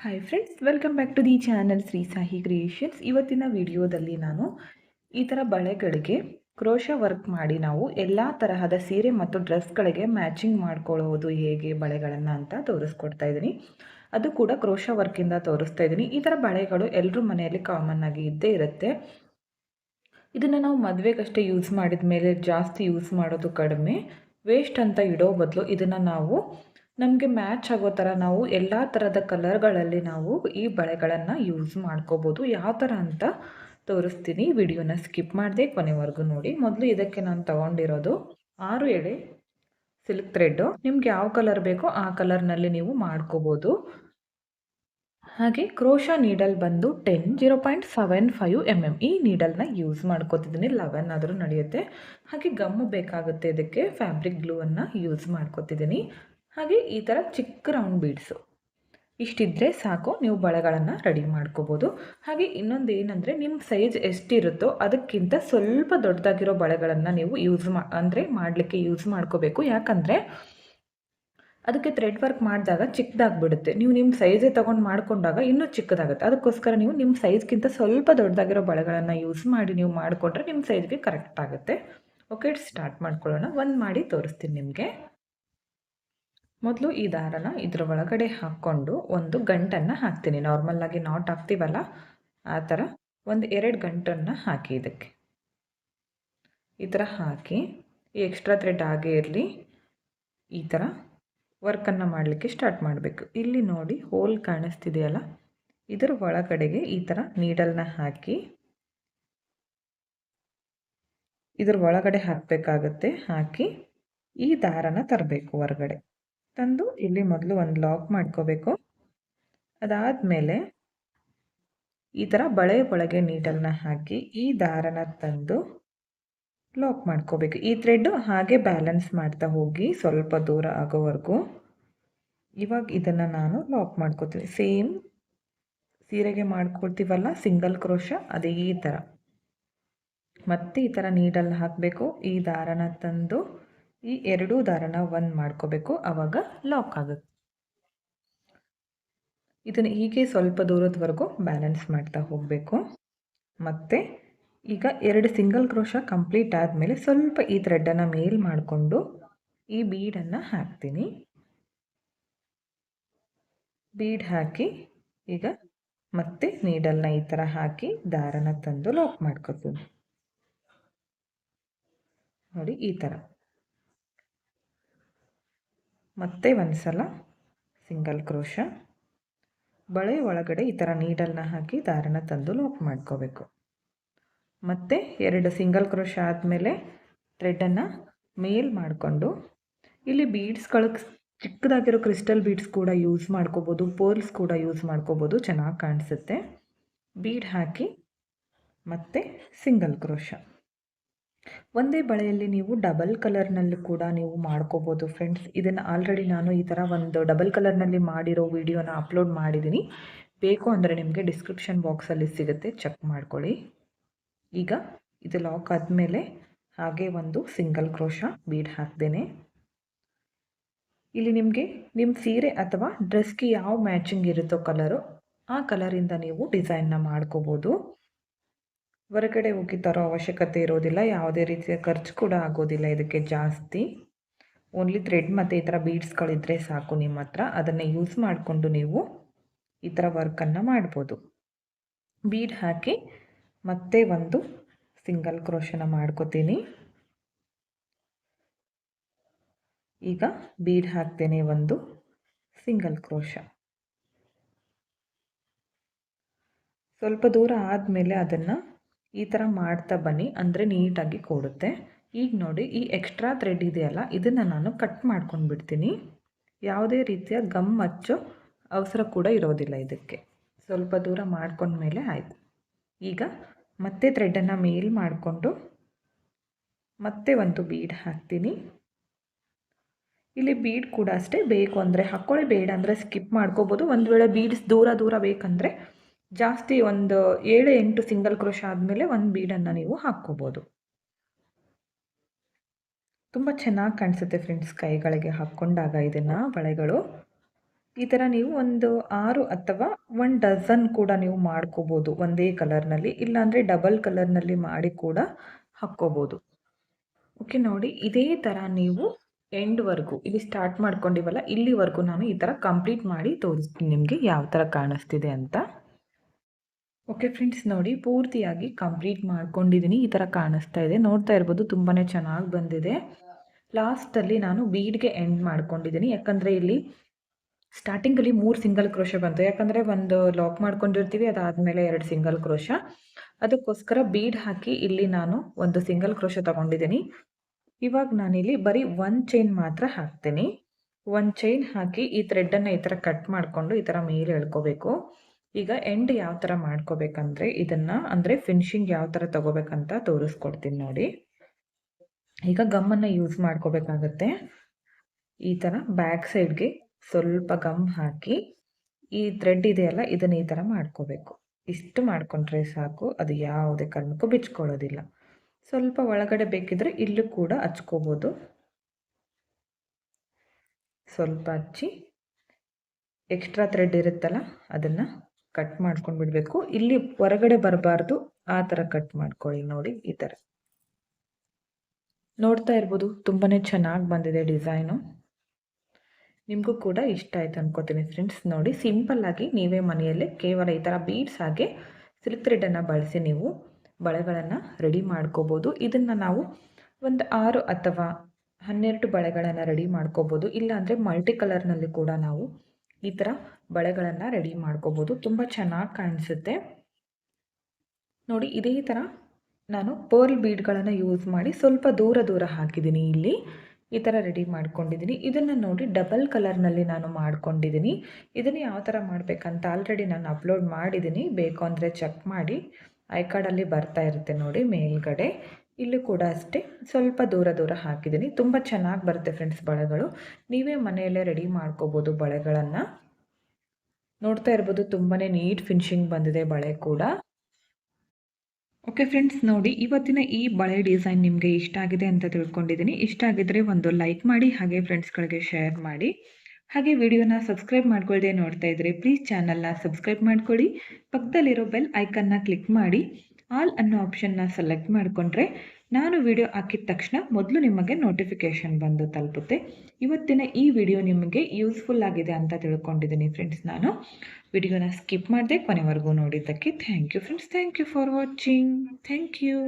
Hi friends welcome back to the channel Shri Sahi creations ಇವತ್ತಿನ ವಿಡಿಯೋದಲ್ಲಿ ನಾನು ಈ ಥರ ಬಳೆಗಳಿಗೆ ಕ್ರೋಶ ವರ್ಕ್ ಮಾಡಿ ನಾವು ಎಲ್ಲ ತರಹದ ಸೀರೆ ಮತ್ತು ಡ್ರೆಸ್ಗಳಿಗೆ ಮ್ಯಾಚಿಂಗ್ ಮಾಡ್ಕೊಳ್ಳೋದು ಹೇಗೆ ಬಳೆಗಳನ್ನು ಅಂತ ತೋರಿಸ್ಕೊಡ್ತಾ ಇದ್ದೀನಿ. ಅದು ಕೂಡ ಕ್ರೋಶ ವರ್ಕಿಂದ ತೋರಿಸ್ತಾ ಇದ್ದೀನಿ. ಈ ಥರ ಬಳೆಗಳು ಎಲ್ಲರೂ ಮನೆಯಲ್ಲಿ ಕಾಮನ್ ಆಗಿ ಇದ್ದೇ ಇರುತ್ತೆ. ಇದನ್ನು ನಾವು ಮದುವೆಗಷ್ಟೇ ಯೂಸ್ ಮಾಡಿದ ಮೇಲೆ ಜಾಸ್ತಿ ಯೂಸ್ ಮಾಡೋದು ಕಡಿಮೆ. ವೇಸ್ಟ್ ಅಂತ ಇಡೋ ಬದಲು ಇದನ್ನು ನಾವು ನಮಗೆ ಮ್ಯಾಚ್ ಆಗೋ ಥರ ನಾವು ಎಲ್ಲ ಥರದ ಕಲರ್ಗಳಲ್ಲಿ ನಾವು ಈ ಬಳೆಗಳನ್ನು ಯೂಸ್ ಮಾಡ್ಕೋಬೋದು. ಯಾವ ಥರ ಅಂತ ತೋರಿಸ್ತೀನಿ. ವಿಡಿಯೋನ ಸ್ಕಿಪ್ ಮಾಡಿದೆ ಕೊನೆವರೆಗೂ ನೋಡಿ. ಮೊದಲು ಇದಕ್ಕೆ ನಾನು ತಗೊಂಡಿರೋದು ಆರು ಎಳೆ ಸಿಲ್ಕ್ ಥ್ರೆಡ್ಡು ನಿಮ್ಗೆ ಯಾವ ಕಲರ್ ಬೇಕೋ ಆ ಕಲರ್ನಲ್ಲಿ ನೀವು ಮಾಡ್ಕೋಬೋದು. ಹಾಗೆ ಕ್ರೋಶಾ ನೀಡಲ್ ಬಂದು ten zero point seven five M M ಈ ನೀಡಲ್ನ ಯೂಸ್ ಮಾಡ್ಕೋತಿದ್ದೀನಿ. ಲೆವೆನ್ ಆದರೂ ನಡೆಯುತ್ತೆ. ಹಾಗೆ ಗಮ್ಮು ಬೇಕಾಗುತ್ತೆ ಇದಕ್ಕೆ. ಫ್ಯಾಬ್ರಿಕ್ ಗ್ಲೂವನ್ನು ಯೂಸ್ ಮಾಡ್ಕೋತಿದ್ದೀನಿ. ಹಾಗೆ ಈ ಥರ ಚಿಕ್ಕ ರೌಂಡ್ ಬೀಡ್ಸು ಇಷ್ಟಿದ್ರೆ ಸಾಕು, ನೀವು ಬಳೆಗಳನ್ನು ರೆಡಿ ಮಾಡ್ಕೋಬೋದು. ಹಾಗೆ ಇನ್ನೊಂದು ಏನಂದರೆ ನಿಮ್ಮ ಸೈಜ್ ಎಷ್ಟಿರುತ್ತೋ ಅದಕ್ಕಿಂತ ಸ್ವಲ್ಪ ದೊಡ್ಡದಾಗಿರೋ ಬಳೆಗಳನ್ನು ನೀವು ಯೂಸ್ ಮಾ ಅಂದರೆ ಮಾಡಲಿಕ್ಕೆ ಯೂಸ್ ಮಾಡ್ಕೋಬೇಕು. ಯಾಕಂದರೆ ಅದಕ್ಕೆ ಥ್ರೆಡ್ ವರ್ಕ್ ಮಾಡಿದಾಗ ಚಿಕ್ಕದಾಗ್ಬಿಡುತ್ತೆ. ನೀವು ನಿಮ್ಮ ಸೈಜೇ ತೊಗೊಂಡು ಮಾಡ್ಕೊಂಡಾಗ ಇನ್ನೂ ಚಿಕ್ಕದಾಗುತ್ತೆ. ಅದಕ್ಕೋಸ್ಕರ ನೀವು ನಿಮ್ಮ ಸೈಜ್ಗಿಂತ ಸ್ವಲ್ಪ ದೊಡ್ಡದಾಗಿರೋ ಬಳೆಗಳನ್ನು ಯೂಸ್ ಮಾಡಿ ನೀವು ಮಾಡಿಕೊಂಡ್ರೆ ನಿಮ್ಮ ಸೈಜ್ಗೆ ಕರೆಕ್ಟ್ ಆಗುತ್ತೆ. ಓಕೆ ಸ್ಟಾರ್ಟ್ ಮಾಡ್ಕೊಳ್ಳೋಣ. ಒಂದು ಮಾಡಿ ತೋರಿಸ್ತೀನಿ ನಿಮಗೆ. ಮೊದಲು ಈ ದಾರನ ಇದ್ರ ಒಳಗಡೆ ಹಾಕ್ಕೊಂಡು ಒಂದು ಗಂಟನ್ನು ಹಾಕ್ತೀನಿ. ನಾರ್ಮಲ್ಲಾಗಿ ನಾಟ್ ಹಾಕ್ತೀವಲ್ಲ, ಆ ಥರ ಒಂದು ಎರಡು ಗಂಟನ್ನು ಹಾಕಿ ಇದಕ್ಕೆ. ಈ ಥರ ಹಾಕಿ ಈ ಎಕ್ಸ್ಟ್ರಾ ಥ್ರೆಡ್ ಆಗೇ ಇರಲಿ, ಈ ಥರ ವರ್ಕನ್ನು ಮಾಡಲಿಕ್ಕೆ ಸ್ಟಾರ್ಟ್ ಮಾಡಬೇಕು. ಇಲ್ಲಿ ನೋಡಿ ಹೋಲ್ ಕಾಣಿಸ್ತಿದೆಯಲ್ಲ? ಇದರ ಒಳಗಡೆಗೆ ಈ ಥರ ನೀಡಲ್ನ ಹಾಕಿ, ಇದ್ರ ಒಳಗಡೆ ಹಾಕಬೇಕಾಗತ್ತೆ. ಹಾಕಿ ಈ ದಾರನ ತರಬೇಕು ಹೊರಗಡೆ. ತಂದು ಇಲ್ಲಿ ಮೊದಲು ಒಂದು ಲಾಕ್ ಮಾಡ್ಕೋಬೇಕು. ಅದಾದಮೇಲೆ ಈ ಥರ ಬಳೆ ಒಳಗೆ ನೀಡಲ್ನ ಹಾಕಿ ಈ ದಾರನ ತಂದು ಲಾಕ್ ಮಾಡ್ಕೋಬೇಕು. ಈ ಥ್ರೆಡ್ಡು ಹಾಗೆ ಬ್ಯಾಲೆನ್ಸ್ ಮಾಡ್ತಾ ಹೋಗಿ ಸ್ವಲ್ಪ ದೂರ ಆಗೋವರೆಗೂ ಇವಾಗ ಇದನ್ನು ನಾನು ಲಾಕ್ ಮಾಡ್ಕೋತೀನಿ. ಸೇಮ್ ಸೀರೆಗೆ ಮಾಡ್ಕೊಳ್ತೀವಲ್ಲ ಸಿಂಗಲ್ ಕ್ರೋಶ ಅದೇ ಈ ಥರ ಮತ್ತೆ ಈ ಥರ ನೀಡಲ್ಲಿ ಹಾಕಬೇಕು. ಈ ದಾರನ ತಂದು ಈ ಎರಡೂ ದಾರನ ಒಂದು ಮಾಡ್ಕೋಬೇಕು ಆವಾಗ ಲಾಕ್ ಆಗುತ್ತೆ. ಇದನ್ನು ಹೀಗೆ ಸ್ವಲ್ಪ ದೂರದವರೆಗೂ ಬ್ಯಾಲೆನ್ಸ್ ಮಾಡ್ತಾ ಹೋಗಬೇಕು. ಮತ್ತು ಈಗ ಎರಡು ಸಿಂಗಲ್ ಕ್ರೋಶ ಕಂಪ್ಲೀಟ್ ಆದಮೇಲೆ ಸ್ವಲ್ಪ ಈ ಥ್ರೆಡ್ಡನ್ನು ಮೇಲ್ ಮಾಡಿಕೊಂಡು ಈ ಬೀಡನ್ನು ಹಾಕ್ತೀನಿ. ಬೀಡ್ ಹಾಕಿ ಈಗ ಮತ್ತೆ ನೀಡಲ್ನ ಈ ಥರ ಹಾಕಿ ದಾರನ ತಂದು ಲಾಕ್ ಮಾಡ್ಕೋತೀನಿ ನೋಡಿ ಈ ಥರ ಮತ್ತೆ ಒಂದು ಸಲ ಸಿಂಗಲ್ ಕ್ರೋಶ. ಬಳೆ ಒಳಗಡೆ ಈ ಥರ ನೀಡಲ್ನ ಹಾಕಿ ದಾರನ ತಂದು ಲಾಕ್ ಮಾಡ್ಕೋಬೇಕು. ಮತ್ತು ಎರಡು ಸಿಂಗಲ್ ಕ್ರೋಶ ಆದಮೇಲೆ ಥ್ರೆಡನ್ನು ಮೇಲ್ ಮಾಡಿಕೊಂಡು ಇಲ್ಲಿ ಬೀಡ್ಸ್ಗಳು ಚಿಕ್ಕದಾಗಿರೋ ಕ್ರಿಸ್ಟಲ್ ಬೀಡ್ಸ್ ಕೂಡ ಯೂಸ್ ಮಾಡ್ಕೋಬೋದು ಪೋಲ್ಸ್ ಕೂಡ ಯೂಸ್ ಮಾಡ್ಕೋಬೋದು, ಚೆನ್ನಾಗಿ ಕಾಣಿಸುತ್ತೆ. ಬೀಡ್ ಹಾಕಿ ಮತ್ತೆ ಸಿಂಗಲ್ ಕ್ರೋಶ. ಒಂದೇ ಬಳೆಯಲ್ಲಿ ನೀವು ಡಬಲ್ ಕಲರ್ನಲ್ಲಿ ಕೂಡ ನೀವು ಮಾಡ್ಕೋಬೋದು ಫ್ರೆಂಡ್ಸ್ ಇದನ್ನು ಆಲ್ರೆಡಿ ನಾನು ಈ ಥರ ಒಂದು ಡಬಲ್ ಕಲರ್ನಲ್ಲಿ ಮಾಡಿರೋ ವಿಡಿಯೋನ ಅಪ್ಲೋಡ್ ಮಾಡಿದ್ದೀನಿ ಬೇಕು ಅಂದರೆ ನಿಮಗೆ ಡಿಸ್ಕ್ರಿಪ್ಷನ್ ಬಾಕ್ಸಲ್ಲಿ ಸಿಗುತ್ತೆ. ಚೆಕ್ ಮಾಡ್ಕೊಳ್ಳಿ. ಈಗ ಇದು ಲಾಕ್ ಆದಮೇಲೆ ಹಾಗೆ ಒಂದು ಸಿಂಗಲ್ ಕ್ರೋಶ ಬೀಡ್ ಹಾಕ್ದೇನೆ. ಇಲ್ಲಿ ನಿಮಗೆ ನಿಮ್ಮ ಸೀರೆ ಅಥವಾ ಡ್ರೆಸ್ಗೆ ಯಾವ ಮ್ಯಾಚಿಂಗ್ ಇರುತ್ತೋ ಕಲರು ಆ ಕಲರಿಂದ ನೀವು ಡಿಸೈನ್ನ ಮಾಡ್ಕೋಬೋದು. ಹೊರಗಡೆ ಹೋಗಿ ತರೋ ಅವಶ್ಯಕತೆ ಇರೋದಿಲ್ಲ, ಯಾವುದೇ ರೀತಿಯ ಖರ್ಚು ಕೂಡ ಆಗೋದಿಲ್ಲ ಇದಕ್ಕೆ ಜಾಸ್ತಿ. ಓನ್ಲಿ ಥ್ರೆಡ್ ಮತ್ತು ಈ ಥರ ಬೀಡ್ಸ್ಗಳಿದ್ದರೆ ಸಾಕು ನಿಮ್ಮ ಹತ್ರ. ಅದನ್ನು ಯೂಸ್ ಮಾಡಿಕೊಂಡು ನೀವು ಈ ಥರ ವರ್ಕನ್ನು ಮಾಡ್ಬೋದು. ಬೀಡ್ ಹಾಕಿ ಮತ್ತೆ ಒಂದು ಸಿಂಗಲ್ ಕ್ರೋಶನ ಮಾಡ್ಕೋತೀನಿ. ಈಗ ಬೀಡ್ ಹಾಕ್ತೇನೆ ಒಂದು ಸಿಂಗಲ್ ಕ್ರೋಶ ಸ್ವಲ್ಪ ದೂರ ಆದಮೇಲೆ ಅದನ್ನು ಈ ಥರ ಮಾಡ್ತಾ ಬನ್ನಿ, ಅಂದರೆ ನೀಟಾಗಿ ಕೊಡುತ್ತೆ. ಈಗ ನೋಡಿ, ಈ ಎಕ್ಸ್ಟ್ರಾ ಥ್ರೆಡ್ ಇದೆಯಲ್ಲ, ಇದನ್ನು ನಾನು ಕಟ್ ಮಾಡ್ಕೊಂಡು ಬಿಡ್ತೀನಿ ಯಾವುದೇ ರೀತಿಯ ಗಮ್ ಹಚ್ಚು ಅವಸರ ಕೂಡ ಇರೋದಿಲ್ಲ ಇದಕ್ಕೆ. ಸ್ವಲ್ಪ ದೂರ ಮಾಡ್ಕೊಂಡ ಮೇಲೆ ಆಯಿತು. ಈಗ ಮತ್ತೆ ಥ್ರೆಡನ್ನು ಮೇಲ್ ಮಾಡಿಕೊಂಡು ಮತ್ತೆ ಒಂದು ಬೀಡ್ ಹಾಕ್ತೀನಿ. ಇಲ್ಲಿ ಬೀಡ್ ಕೂಡ ಅಷ್ಟೇ ಬೇಕು ಅಂದರೆ, ಹಾಕ್ಕೊಳ್ಳಿ, ಬೇಡ ಅಂದರೆ ಸ್ಕಿಪ್ ಮಾಡ್ಕೋಬೋದು. ಒಂದು ವೇಳೆ ಬೀಡ್ಸ್ ದೂರ ದೂರ ಬೇಕಂದರೆ ಜಾಸ್ತಿ ಒಂದು ಏಳು ಎಂಟು ಸಿಂಗಲ್ ಕ್ರೋಶ ಆದಮೇಲೆ ಒಂದು ಬೀಡನ್ನು ನೀವು ಹಾಕ್ಕೋಬೋದು. ತುಂಬ ಚೆನ್ನಾಗಿ ಕಾಣಿಸುತ್ತೆ ಫ್ರೆಂಡ್ಸ್ ಕೈಗಳಿಗೆ ಹಾಕ್ಕೊಂಡಾಗ ಇದನ್ನು ಬಳೆಗಳು. ಈ ಥರ ನೀವು ಒಂದು ಆರು ಅಥವಾ ಒನ್ ಡಜನ್ ಕೂಡ ನೀವು ಮಾಡ್ಕೋಬೋದು. ಒಂದೇ ಕಲರ್ನಲ್ಲಿ ಇಲ್ಲಾಂದರೆ ಡಬಲ್ ಕಲರ್ನಲ್ಲಿ ಮಾಡಿ ಕೂಡ ಹಾಕ್ಕೋಬೋದು. ಓಕೆ ನೋಡಿ, ಇದೇ ಥರ ನೀವು ಎಂಡ್ವರೆಗೂ ಇಲ್ಲಿ ಸ್ಟಾರ್ಟ್ ಮಾಡ್ಕೊಂಡಿವಲ್ಲ, ಇಲ್ಲಿವರೆಗೂ ನಾನು ಈ ಥರ ಕಂಪ್ಲೀಟ್ ಮಾಡಿ ತೋರಿಸ್ತೀನಿ ನಿಮಗೆ ಯಾವ ಥರ ಕಾಣಿಸ್ತಿದೆ ಅಂತ. ಓಕೆ ಫ್ರೆಂಡ್ಸ್ ನೋಡಿ, ಪೂರ್ತಿಯಾಗಿ ಕಂಪ್ಲೀಟ್ ಮಾಡ್ಕೊಂಡಿದ್ದೀನಿ ಈ ಥರ ಕಾಣಿಸ್ತಾ ಇದೆ. ನೋಡ್ತಾ ಇರ್ಬೋದು ತುಂಬಾ ಚೆನ್ನಾಗಿ ಬಂದಿದೆ. ಲಾಸ್ಟಲ್ಲಿ ನಾನು ಬೀಡ್ಗೆ ಎಂಡ್ ಮಾಡ್ಕೊಂಡಿದ್ದೀನಿ ಯಾಕಂದರೆ ಇಲ್ಲಿ ಸ್ಟಾರ್ಟಿಂಗಲ್ಲಿ ಮೂರು ಸಿಂಗಲ್ ಕ್ರೋಶ ಬಂತು. ಯಾಕಂದರೆ ಒಂದು ಲಾಕ್ ಮಾಡ್ಕೊಂಡಿರ್ತೀವಿ, ಅದಾದಮೇಲೆ ಎರಡು ಸಿಂಗಲ್ ಕ್ರೋಶ ಅದಕ್ಕೋಸ್ಕರ ಬೀಡ್ ಹಾಕಿ ಇಲ್ಲಿ ನಾನು ಒಂದು ಸಿಂಗಲ್ ಕ್ರೋಶ ತಗೊಂಡಿದ್ದೀನಿ ಇವಾಗ ನಾನಿಲ್ಲಿ ಬರೀ ಒಂದು ಚೈನ್ ಮಾತ್ರ ಹಾಕ್ತೀನಿ. ಒಂದು ಚೈನ್ ಹಾಕಿ ಈ ಥ್ರೆಡ್ಡನ್ನು ಈ ಥರ ಕಟ್ ಮಾಡಿಕೊಂಡು ಈ ಥರ ಮೇಲೆ ಎಳ್ಕೋಬೇಕು. ಈಗ ಎಂಡ್ ಯಾವ ಥರ ಮಾಡ್ಕೋಬೇಕಂದ್ರೆ ಇದನ್ನು ಅಂದರೆ ಫಿನಿಶಿಂಗ್ ಯಾವ ಥರ ತಗೋಬೇಕಂತ ತೋರಿಸ್ಕೊಡ್ತೀನಿ ನೋಡಿ. ಈಗ ಗಮ್ಮನ್ನು ಯೂಸ್ ಮಾಡ್ಕೋಬೇಕಾಗತ್ತೆ. ಈ ಥರ ಬ್ಯಾಕ್ ಸೈಡ್ಗೆ ಸ್ವಲ್ಪ ಗಮ್ ಹಾಕಿ ಈ ಥ್ರೆಡ್ ಇದೆಯಲ್ಲ ಇದನ್ನು ಈ ಥರ ಮಾಡ್ಕೋಬೇಕು. ಇಷ್ಟು ಮಾಡ್ಕೊಂಡ್ರೆ ಸಾಕು, ಅದು ಯಾವುದೇ ಕಾರಣಕ್ಕೂ ಬಿಚ್ಕೊಳ್ಳೋದಿಲ್ಲ. ಸ್ವಲ್ಪ ಒಳಗಡೆ ಬೇಕಿದ್ರೆ ಇಲ್ಲೂ ಕೂಡ ಹಚ್ಕೋಬೋದು. ಸ್ವಲ್ಪ ಹಚ್ಚಿ ಎಕ್ಸ್ಟ್ರಾ ಥ್ರೆಡ್ ಇರುತ್ತಲ್ಲ, ಅದನ್ನು ಕಟ್ ಮಾಡ್ಕೊಂಡು ಬಿಡಬೇಕು. ಇಲ್ಲಿ ಹೊರಗಡೆ ಬರಬಾರ್ದು. ಆ ಥರ ಕಟ್ ಮಾಡ್ಕೊಳ್ಳಿ ನೋಡಿ ಈ ಥರ ನೋಡ್ತಾ ಇರ್ಬೋದು ತುಂಬಾ ಚೆನ್ನಾಗಿ ಬಂದಿದೆ ಡಿಸೈನು. ನಿಮಗೂ ಕೂಡ ಇಷ್ಟ ಆಯ್ತು ಅನ್ಕೋತೀನಿ ಫ್ರೆಂಡ್ಸ್ ನೋಡಿ. ಸಿಂಪಲ್ ಆಗಿ ನೀವೇ ಮನೆಯಲ್ಲೇ ಕೇವಲ ಈ ಥರ ಬೀಡ್ಸ್ ಹಾಗೆ ಸಿಲ್ಕ್ ಥ್ರೆಡನ್ನು ಬಳಸಿ ನೀವು ಬಳೆಗಳನ್ನು ರೆಡಿ ಮಾಡ್ಕೋಬೋದು. ಇದನ್ನು ನಾವು ಒಂದು ಆರು ಅಥವಾ ಹನ್ನೆರಡು ಬಳೆಗಳನ್ನು ರೆಡಿ ಮಾಡ್ಕೋಬೋದು. ಇಲ್ಲಾಂದರೆ ಮಲ್ಟಿ ಕಲರ್ನಲ್ಲಿ ಕೂಡ ನಾವು ಈ ಥರ ಬಳೆಗಳನ್ನು ರೆಡಿ ಮಾಡ್ಕೋಬೋದು. ತುಂಬ ಚೆನ್ನಾಗಿ ಕಾಣಿಸುತ್ತೆ. ನೋಡಿ, ಇದೇ ಥರ ನಾನು ಪರ್ಲ್ ಬೀಡ್ಗಳನ್ನು ಯೂಸ್ ಮಾಡಿ ಸ್ವಲ್ಪ ದೂರ ದೂರ ಹಾಕಿದ್ದೀನಿ ಇಲ್ಲಿ. ಈ ಥರ ರೆಡಿ ಮಾಡ್ಕೊಂಡಿದ್ದೀನಿ. ಇದನ್ನು ನೋಡಿ ಡಬಲ್ ಕಲರ್ನಲ್ಲಿ ನಾನು ಮಾಡ್ಕೊಂಡಿದ್ದೀನಿ. ಇದನ್ನು ಯಾವ ಥರ ಮಾಡಬೇಕಂತ ಆಲ್ರೆಡಿ ನಾನು ಅಪ್ಲೋಡ್ ಮಾಡಿದ್ದೀನಿ. ಬೇಕು ಅಂದರೆ ಚೆಕ್ ಮಾಡಿ. ಐ ಕಾರ್ಡಲ್ಲಿ ಬರ್ತಾ ಇರುತ್ತೆ ನೋಡಿ ಮೇಲ್ಗಡೆ. ಇಲ್ಲೂ ಕೂಡ ಅಷ್ಟೇ. ಸ್ವಲ್ಪ ದೂರ ದೂರ ಹಾಕಿದ್ದೀನಿ. ತುಂಬ ಚೆನ್ನಾಗಿ ಬರುತ್ತೆ ಫ್ರೆಂಡ್ಸ್ ಬಳೆಗಳು. ನೀವೇ ಮನೆಯಲ್ಲೇ ರೆಡಿ ಮಾಡ್ಕೋಬೋದು ಬಳೆಗಳನ್ನು. ನೋಡ್ತಾ ಇರ್ಬೋದು ತುಂಬಾ ನೀಟ್ ಫಿನಿಶಿಂಗ್ ಬಂದಿದೆ ಬಳೆ ಕೂಡ. ಓಕೆ ಫ್ರೆಂಡ್ಸ್ ನೋಡಿ ಇವತ್ತಿನ ಈ ಬಳೆ ಡಿಸೈನ್ ನಿಮಗೆ ಇಷ್ಟ ಆಗಿದೆ ಅಂತ ತಿಳ್ಕೊಂಡಿದ್ದೀನಿ. ಇಷ್ಟ ಆಗಿದ್ರೆ ಒಂದು ಲೈಕ್ ಮಾಡಿ, ಹಾಗೆ ಫ್ರೆಂಡ್ಸ್ಗಳಿಗೆ ಶೇರ್ ಮಾಡಿ. ಹಾಗೆ ವಿಡಿಯೋನ ಸಬ್ಸ್ಕ್ರೈಬ್ ಮಾಡ್ಕೊಳ್ಳದೆ ನೋಡ್ತಾ ಇದ್ರೆ ಪ್ಲೀಸ್ ಚಾನಲ್ನ ಸಬ್ಸ್ಕ್ರೈಬ್ ಮಾಡ್ಕೊಳ್ಳಿ. ಪಕ್ಕದಲ್ಲಿರೋ ಬೆಲ್ ಐಕನ್ನ ಕ್ಲಿಕ್ ಮಾಡಿ. ಆಲ್ ಅನ್ನೋ ಆಪ್ಷನ್ನ ಸೆಲೆಕ್ಟ್ ಮಾಡಿಕೊಂಡ್ರೆ ನಾನು ವಿಡಿಯೋ ಹಾಕಿದ ತಕ್ಷಣ ಮೊದಲು ನಿಮಗೆ ನೋಟಿಫಿಕೇಷನ್ ಬಂದು ತಲುಪುತ್ತೆ. ಇವತ್ತಿನ ಈ ವಿಡಿಯೋ ನಿಮಗೆ ಯೂಸ್ಫುಲ್ ಆಗಿದೆ ಅಂತ ತಿಳ್ಕೊಂಡಿದ್ದೀನಿ ಫ್ರೆಂಡ್ಸ್ ನಾನು. ವಿಡಿಯೋನ ಸ್ಕಿಪ್ ಮಾಡಿದೆ ಕೊನೆವರೆಗೂ ನೋಡಿದ್ದಕ್ಕೆ thank you friends thank you for watching thank you